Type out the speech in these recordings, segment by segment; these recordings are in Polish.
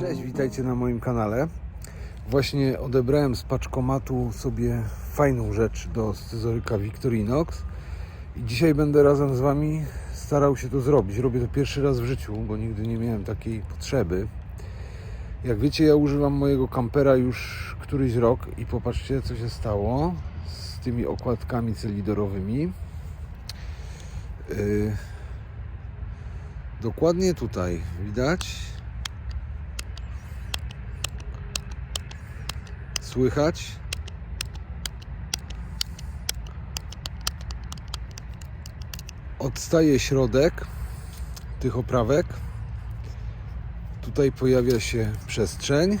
Cześć, witajcie na moim kanale. Właśnie odebrałem z paczkomatu sobie fajną rzecz do scyzoryka Victorinox i dzisiaj będę razem z Wami starał się to zrobić. Robię to pierwszy raz w życiu, bo nigdy nie miałem takiej potrzeby. Jak wiecie, ja używam mojego kampera już któryś rok i popatrzcie, co się stało z tymi okładkami cylindrowymi. Yy, dokładnie tutaj widać Słychać? Odstaje środek tych oprawek. Tutaj pojawia się przestrzeń.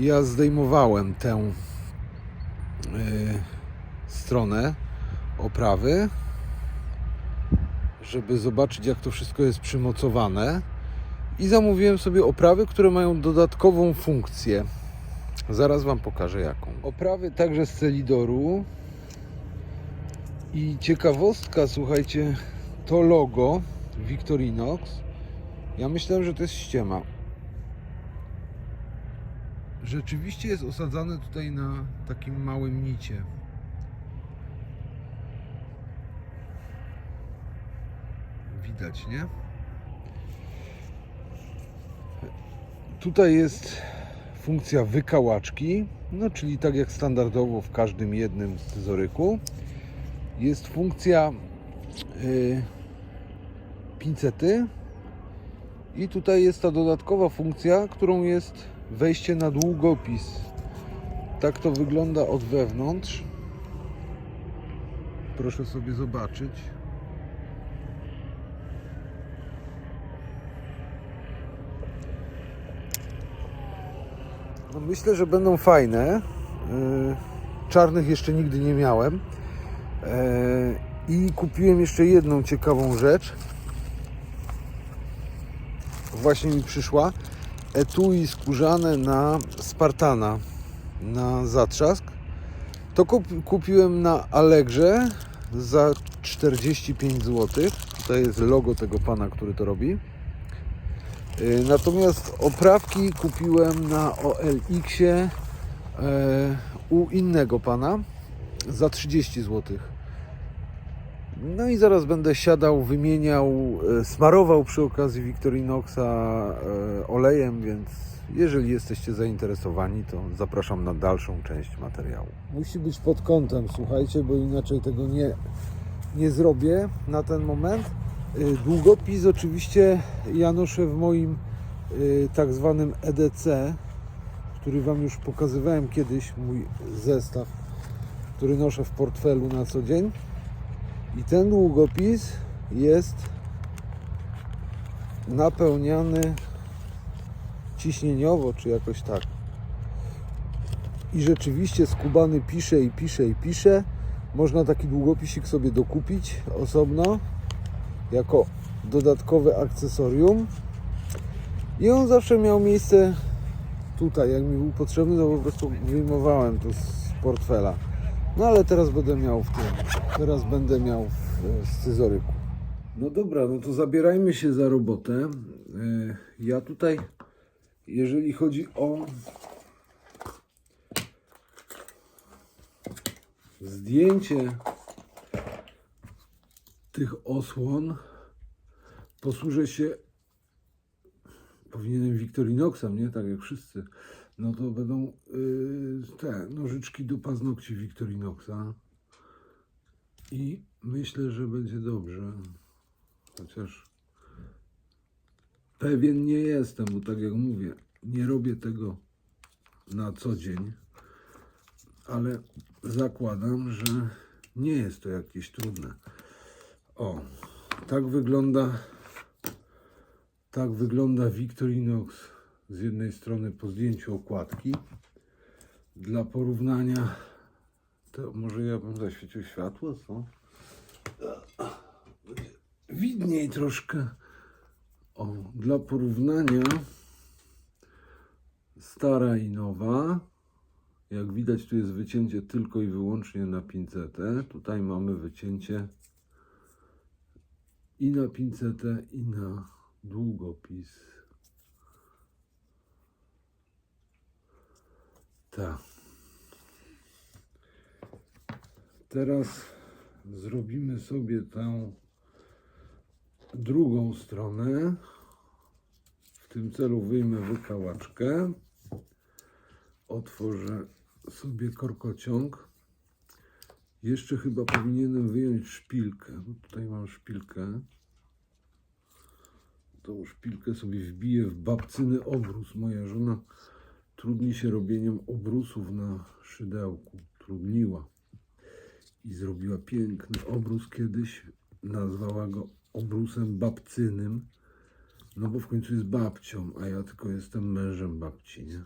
Ja zdejmowałem tę y, stronę oprawy, żeby zobaczyć, jak to wszystko jest przymocowane. I zamówiłem sobie oprawy, które mają dodatkową funkcję. Zaraz Wam pokażę jaką. Oprawy także z Celidoru. I ciekawostka, słuchajcie, to logo Victorinox. Ja myślałem, że to jest ściema. Rzeczywiście jest osadzane tutaj na takim małym nicie. Widać, nie? Tutaj jest funkcja wykałaczki, no czyli tak jak standardowo w każdym jednym scyzoryku. Jest funkcja yy, pincety i tutaj jest ta dodatkowa funkcja, którą jest wejście na długopis. Tak to wygląda od wewnątrz. Proszę sobie zobaczyć. No myślę, że będą fajne. Yy, Czarnych jeszcze nigdy nie miałem. Yy, I kupiłem jeszcze jedną ciekawą rzecz. Właśnie mi przyszła. Etui skórzane na Spartana na zatrzask. To kup- kupiłem na Allegrze za 45 zł. Tutaj jest logo tego pana, który to robi. Y, Natomiast oprawki kupiłem na OLX-ie e, u innego pana za 30 zł. No i zaraz będę siadał, wymieniał, e, smarował przy okazji Victorinoxa e, olejem, więc jeżeli jesteście zainteresowani, to zapraszam na dalszą część materiału. Musi być pod kątem, słuchajcie, bo inaczej tego nie, nie zrobię na ten moment. Y, Długopis oczywiście ja noszę w moim tak zwanym EDC, który Wam już pokazywałem kiedyś, mój zestaw, który noszę w portfelu na co dzień. I ten długopis jest napełniany ciśnieniowo, czy jakoś tak. I rzeczywiście skubany pisze i pisze i pisze. Można taki długopisik sobie dokupić osobno jako dodatkowe akcesorium. I on zawsze miał miejsce tutaj. Jak mi był potrzebny, to po prostu wyjmowałem to z portfela. No ale teraz będę miał w tym. Teraz będę miał w w scyzoryku. No dobra, no to zabierajmy się za robotę. Yy, Ja tutaj, jeżeli chodzi o zdjęcie tych osłon, posłużę się powinienem Victorinoxem, nie? Tak jak wszyscy. No to będą yy, te nożyczki do paznokci Victorinoxa. I myślę, że będzie dobrze. Chociaż pewien nie jestem, bo tak jak mówię, nie robię tego na co dzień. Ale zakładam, że nie jest to jakieś trudne. O, tak wygląda tak wygląda Victorinox z jednej strony po zdjęciu okładki. Dla porównania, to może ja bym zaświecił światło, co? Widniej troszkę. O, dla porównania stara i nowa. Jak widać, tu jest wycięcie tylko i wyłącznie na pincetę. Tutaj mamy wycięcie i na pincetę, i na długopis. Tak. Teraz zrobimy sobie tę drugą stronę. W tym celu wyjmę wykałaczkę. Otworzę sobie korkociąg. Jeszcze chyba powinienem wyjąć szpilkę. Tutaj mam szpilkę. Tą szpilkę sobie wbiję w babcyny obrus. Moja żona trudni się robieniem obrusów na szydełku. Trudniła. I zrobiła piękny obrus kiedyś. Nazwała go obrusem babcynym. No bo w końcu jest babcią, a ja tylko jestem mężem babci, nie?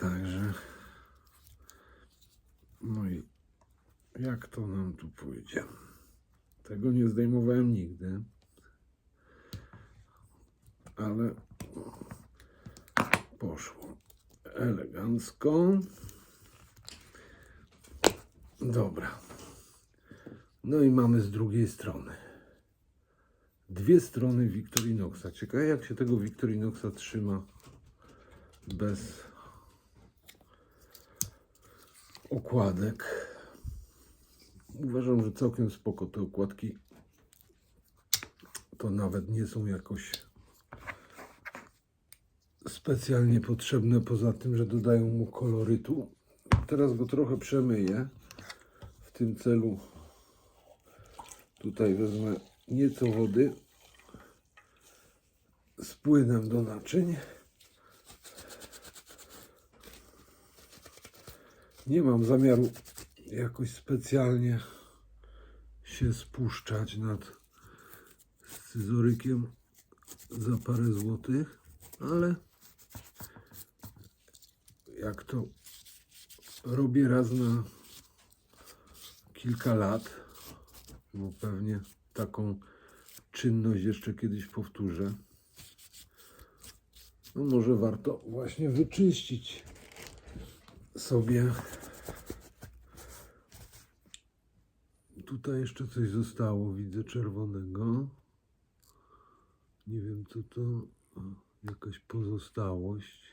Także. No i jak to nam tu pójdzie? Tego nie zdejmowałem nigdy. Ale poszło elegancko. Dobra. No i mamy z drugiej strony. Dwie strony Victorinoxa. Ciekawe jak się tego Victorinoxa trzyma bez okładek. Uważam, że całkiem spoko te okładki. To nawet nie są jakoś specjalnie potrzebne, poza tym, że dodają mu kolorytu. Teraz go trochę przemyję. W tym celu tutaj wezmę nieco wody z płynem do naczyń. Nie mam zamiaru jakoś specjalnie się spuszczać nad scyzorykiem za parę złotych, ale jak to robię raz na kilka lat, bo pewnie taką czynność jeszcze kiedyś powtórzę, no może warto właśnie wyczyścić sobie. Tutaj jeszcze coś zostało, widzę czerwonego. Nie wiem co to, jakaś pozostałość,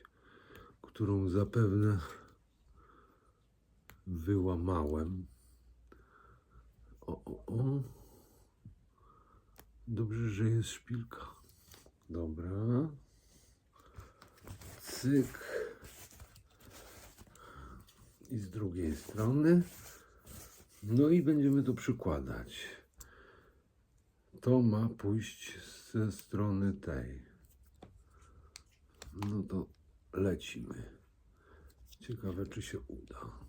którą zapewne wyłamałem. O, o, o. Dobrze, że jest szpilka. Dobra. Cyk. I z drugiej strony. No i będziemy to przykładać. To ma pójść ze strony tej. No to lecimy. Ciekawe, czy się uda.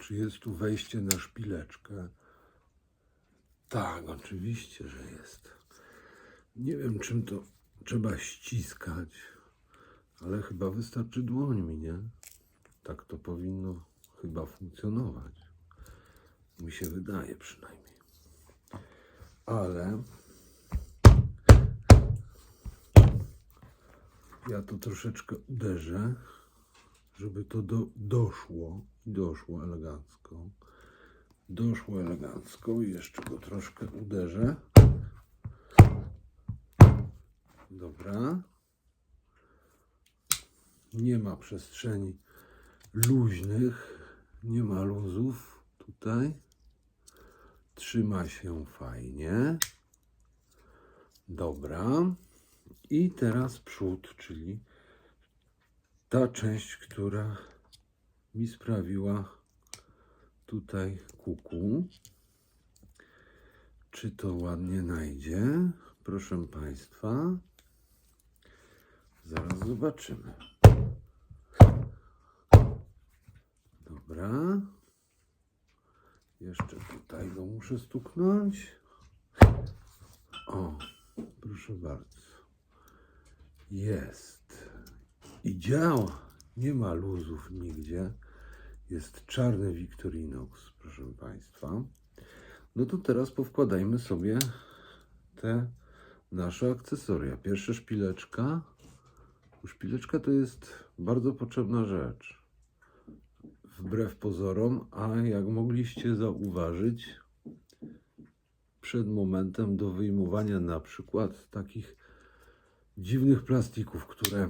Czy jest tu wejście na szpileczkę? Tak, oczywiście, że jest. Nie wiem, czym to trzeba ściskać, ale chyba wystarczy dłońmi, nie? Tak to powinno chyba funkcjonować. Mi się wydaje przynajmniej. Ale ja to troszeczkę uderzę, żeby to do, doszło i doszło elegancko. Doszło elegancko i jeszcze go troszkę uderzę. Dobra. Nie ma przestrzeni luźnych, nie ma luzów tutaj. Trzyma się fajnie. Dobra. I teraz przód, czyli ta część, która mi sprawiła tutaj kuku. Czy to ładnie najdzie? Proszę Państwa. Zaraz zobaczymy. Dobra. Jeszcze tutaj go muszę stuknąć. O, proszę bardzo. Jest. I działa. Nie ma luzów nigdzie. Jest czarny Victorinox, proszę Państwa. No to teraz powkładajmy sobie te nasze akcesoria. Pierwsza szpileczka. Szpileczka to jest bardzo potrzebna rzecz. Wbrew pozorom, a jak mogliście zauważyć, przed momentem do wyjmowania na przykład takich dziwnych plastików, które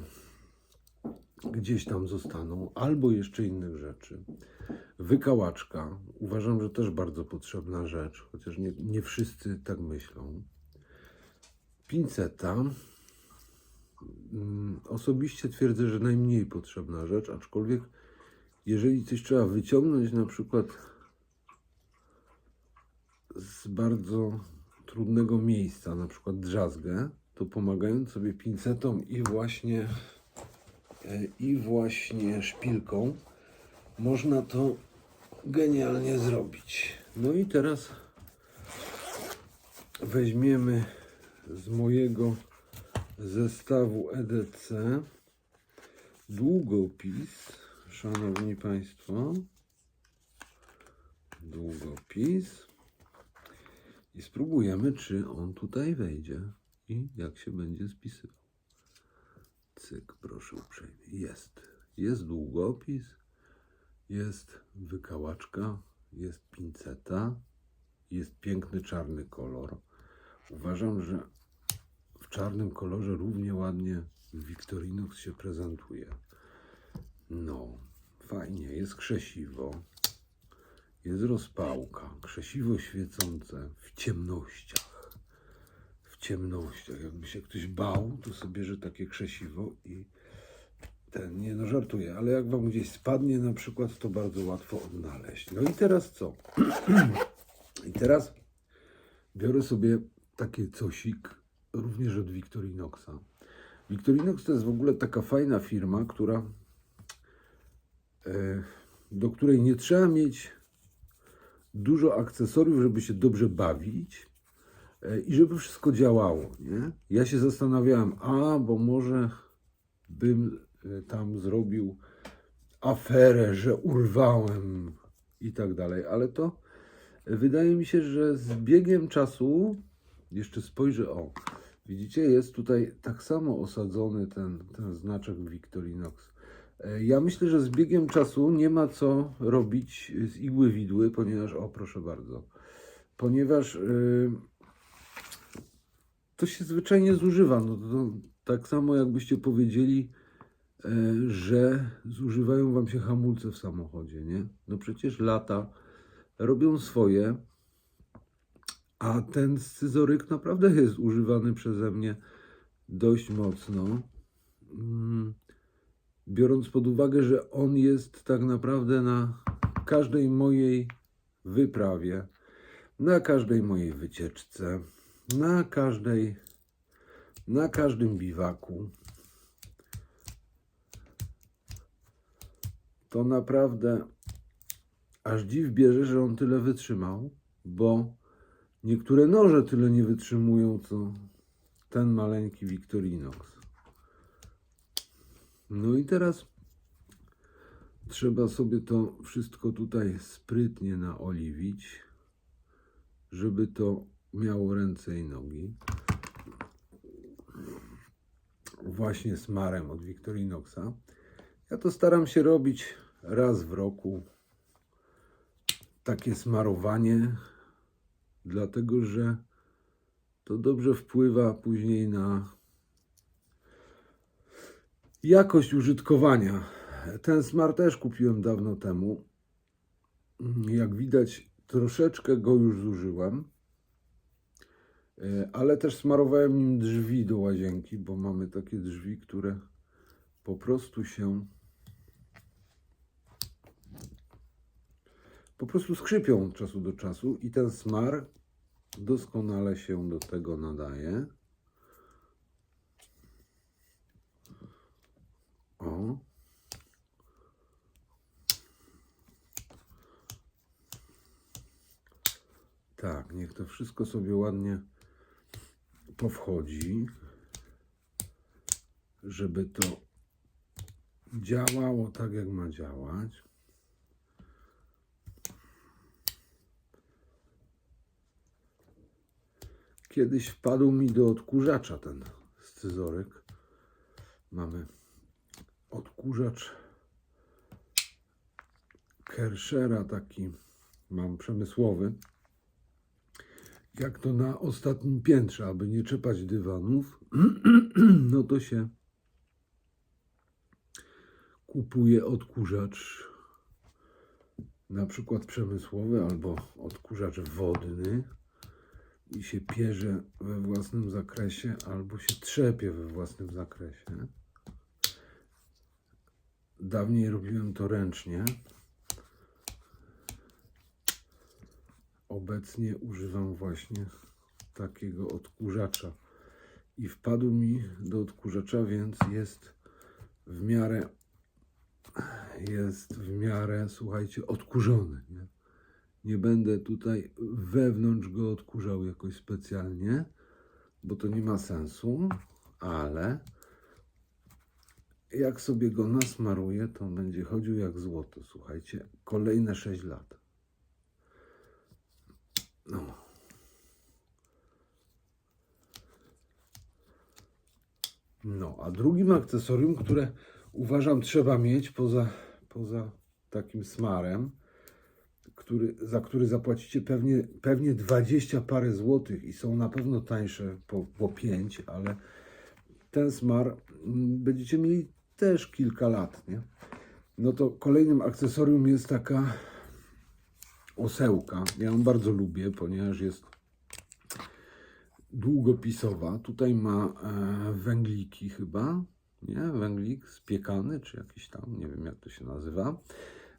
gdzieś tam zostaną, albo jeszcze innych rzeczy. Wykałaczka. Uważam, że też bardzo potrzebna rzecz, chociaż nie, nie wszyscy tak myślą. Pinceta. Mm, Osobiście twierdzę, że najmniej potrzebna rzecz, aczkolwiek jeżeli coś trzeba wyciągnąć, na przykład z bardzo trudnego miejsca, na przykład drzazgę, to pomagając sobie pincetą i właśnie e, i właśnie szpilką można to genialnie zrobić. No i teraz weźmiemy z mojego zestawu EDC długopis, szanowni państwo. Długopis i spróbujemy, czy on tutaj wejdzie i jak się będzie spisywał. Cyk, proszę uprzejmie. Jest. Jest długopis, jest wykałaczka, jest pinceta, jest piękny czarny kolor. Uważam, że w czarnym kolorze równie ładnie Victorinox się prezentuje. No, fajnie, jest krzesiwo, jest rozpałka, krzesiwo świecące w ciemnościach. W ciemnościach. Jakby się ktoś bał, to sobie bierze takie krzesiwo i ten, nie no żartuję, ale jak wam gdzieś spadnie na przykład, to bardzo łatwo odnaleźć. No i teraz co? I teraz biorę sobie taki cosik, również od Victorinoxa. Victorinox to jest w ogóle taka fajna firma, która e, do której nie trzeba mieć dużo akcesoriów, żeby się dobrze bawić e, i żeby wszystko działało. Nie? Ja się zastanawiałem, a bo może bym e, tam zrobił aferę, że urwałem i tak dalej, ale to wydaje mi się, że z biegiem czasu, jeszcze spojrzę, o, widzicie, jest tutaj tak samo osadzony ten, ten znaczek Victorinox. E, Ja myślę, że z biegiem czasu nie ma co robić z igły widły, ponieważ, o proszę bardzo, ponieważ y, to się zwyczajnie zużywa. No, to, tak samo jakbyście powiedzieli, e, że zużywają wam się hamulce w samochodzie, nie? No przecież lata robią swoje, a ten scyzoryk naprawdę jest używany przeze mnie dość mocno. Mm biorąc pod uwagę, że on jest tak naprawdę na każdej mojej wyprawie, na każdej mojej wycieczce, na każdej, na każdym biwaku. To naprawdę aż dziw bierze, że on tyle wytrzymał, bo niektóre noże tyle nie wytrzymują, co ten maleńki Victorinox. No i teraz trzeba sobie to wszystko tutaj sprytnie naoliwić, żeby to miało ręce i nogi. Właśnie smarem od Victorinoxa. Ja to staram się robić raz w roku. Takie smarowanie, dlatego że to dobrze wpływa później na Jakość użytkowania. Ten smar też kupiłem dawno temu. Jak widać, troszeczkę go już zużyłem. E, Ale też smarowałem nim drzwi do łazienki, bo mamy takie drzwi, które po prostu się po prostu skrzypią od czasu do czasu i ten smar doskonale się do tego nadaje. O. Tak, niech to wszystko sobie ładnie powchodzi, żeby to działało tak, jak ma działać. Kiedyś wpadł mi do odkurzacza ten scyzoryk. Mamy odkurzacz Kershera taki mam przemysłowy. Jak to na ostatnim piętrze, aby nie czepać dywanów, no to się kupuje odkurzacz na przykład przemysłowy albo odkurzacz wodny i się pierze we własnym zakresie albo się trzepie we własnym zakresie. Dawniej robiłem to ręcznie. Obecnie używam właśnie takiego odkurzacza. I wpadł mi do odkurzacza, więc jest w miarę jest w miarę, słuchajcie, odkurzony. Nie? Nie będę tutaj wewnątrz go odkurzał jakoś specjalnie, bo to nie ma sensu, ale jak sobie go nasmaruję, to będzie chodził jak złoto. Słuchajcie, kolejne 6 lat. No. No, a drugim akcesorium, które uważam trzeba mieć poza, poza takim smarem, który, za który zapłacicie pewnie, pewnie 20 parę złotych i są na pewno tańsze po, po 5, ale ten smar mm, będziecie mieli też kilka lat, nie? No to kolejnym akcesorium jest taka osełka. Ja ją bardzo lubię, ponieważ jest długopisowa. Tutaj ma e, węgliki chyba, nie? Węglik spiekany, czy jakiś tam, nie wiem jak to się nazywa.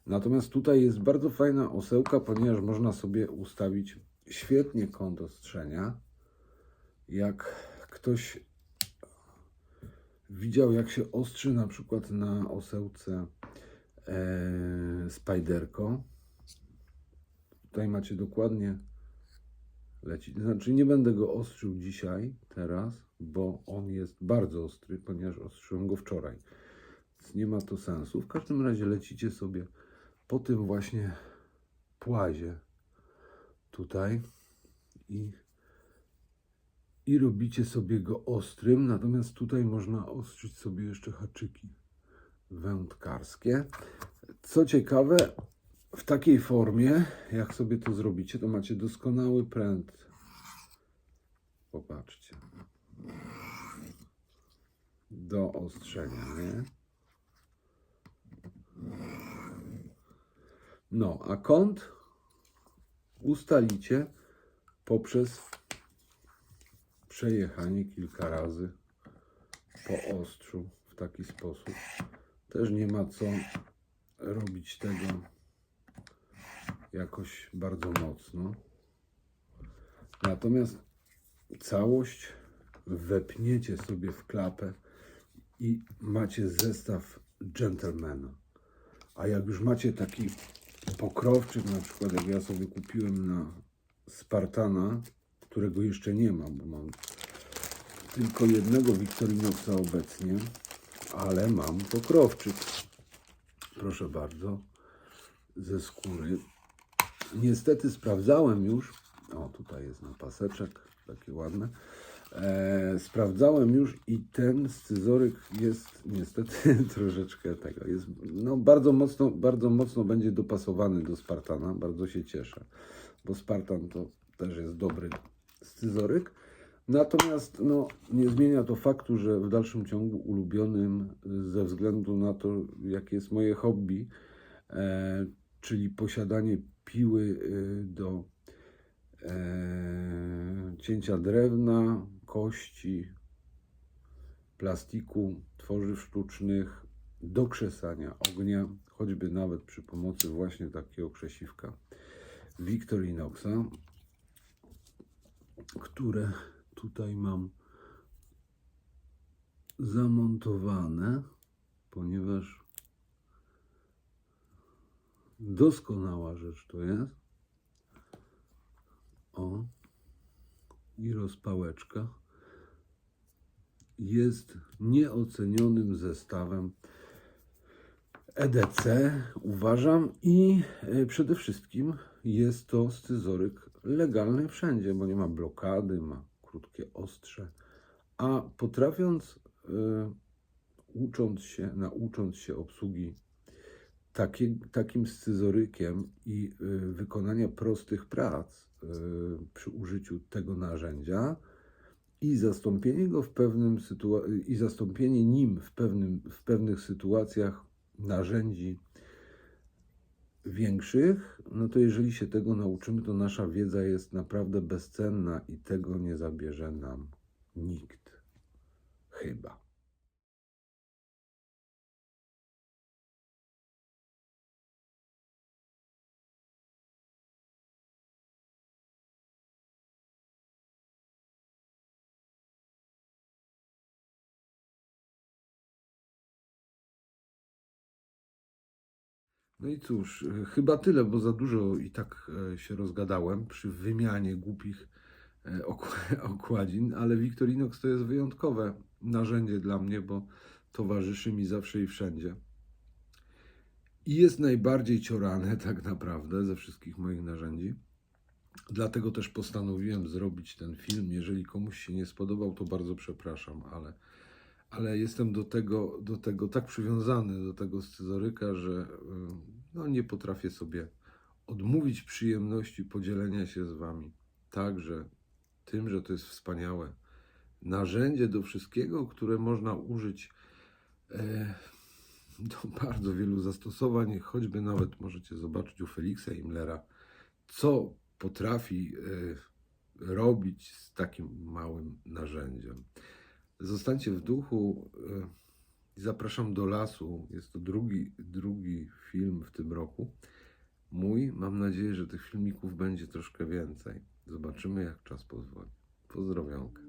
Natomiast tutaj jest bardzo fajna osełka, ponieważ można sobie ustawić świetnie kąt ostrzenia. Jak ktoś widział, jak się ostrzy na przykład na osełce e, Spiderco. Tutaj macie dokładnie lecić. Znaczy nie będę go ostrzył dzisiaj, teraz, bo on jest bardzo ostry, ponieważ ostrzyłem go wczoraj. Więc nie ma to sensu. W każdym razie lecicie sobie po tym właśnie płazie tutaj i, i robicie sobie go ostrym, natomiast tutaj można ostrzyć sobie jeszcze haczyki wędkarskie. Co ciekawe, w takiej formie, jak sobie to zrobicie, to macie doskonały pręt. Popatrzcie. Do ostrzenia, nie? No, a kąt ustalicie poprzez przejechanie kilka razy po ostrzu w taki sposób. Też nie ma co robić tego jakoś bardzo mocno. Natomiast całość wepniecie sobie w klapę i macie zestaw gentlemana. A jak już macie taki pokrowczyk, na przykład jak ja sobie kupiłem na Spartana, którego jeszcze nie mam, bo mam tylko jednego Victorinoxa obecnie, ale mam pokrowczyk. Proszę bardzo, ze skóry. Niestety sprawdzałem już, o tutaj jest na paseczek, takie ładne. E, sprawdzałem już i ten scyzoryk jest niestety troszeczkę tego. Jest, no, bardzo, mocno, bardzo mocno będzie dopasowany do Spartana. Bardzo się cieszę, bo Spartan to też jest dobry scyzoryk. Natomiast no, nie zmienia to faktu, że w dalszym ciągu ulubionym ze względu na to, jakie jest moje hobby, e, czyli posiadanie piły y, do e, cięcia drewna, kości, plastiku, tworzyw sztucznych, do krzesania ognia, choćby nawet przy pomocy właśnie takiego krzesiwka Victorinoxa, które tutaj mam zamontowane, ponieważ doskonała rzecz to jest. O, i rozpałeczka jest nieocenionym zestawem EDC, uważam, i e, przede wszystkim jest to scyzoryk legalny wszędzie, bo nie ma blokady, ma krótkie ostrze, a potrafiąc, e, ucząc się, naucząc się obsługi takie, takim scyzorykiem i y, wykonania prostych prac przy użyciu tego narzędzia i zastąpienie go w pewnym i zastąpienie nim w, pewnym, w pewnych sytuacjach narzędzi większych, no to jeżeli się tego nauczymy, to nasza wiedza jest naprawdę bezcenna i tego nie zabierze nam nikt. Chyba. No i cóż, e, chyba tyle, bo za dużo i tak e, się rozgadałem przy wymianie głupich e, ok- okładzin, ale Victorinox to jest wyjątkowe narzędzie dla mnie, bo towarzyszy mi zawsze i wszędzie. I jest najbardziej ciorane tak naprawdę ze wszystkich moich narzędzi. Dlatego też postanowiłem zrobić ten film. Jeżeli komuś się nie spodobał, to bardzo przepraszam, ale, ale jestem do tego, do tego tak przywiązany do tego scyzoryka, że y, no, nie potrafię sobie odmówić przyjemności podzielenia się z Wami. Także tym, że to jest wspaniałe narzędzie do wszystkiego, które można użyć e, do bardzo wielu zastosowań, choćby nawet możecie zobaczyć u Feliksa Imlera, co potrafi e, robić z takim małym narzędziem. Zostańcie w duchu. e, Zapraszam do lasu. Jest to drugi, drugi film w tym roku. Mój. Mam nadzieję, że tych filmików będzie troszkę więcej. Zobaczymy, jak czas pozwoli. Pozdrowionka.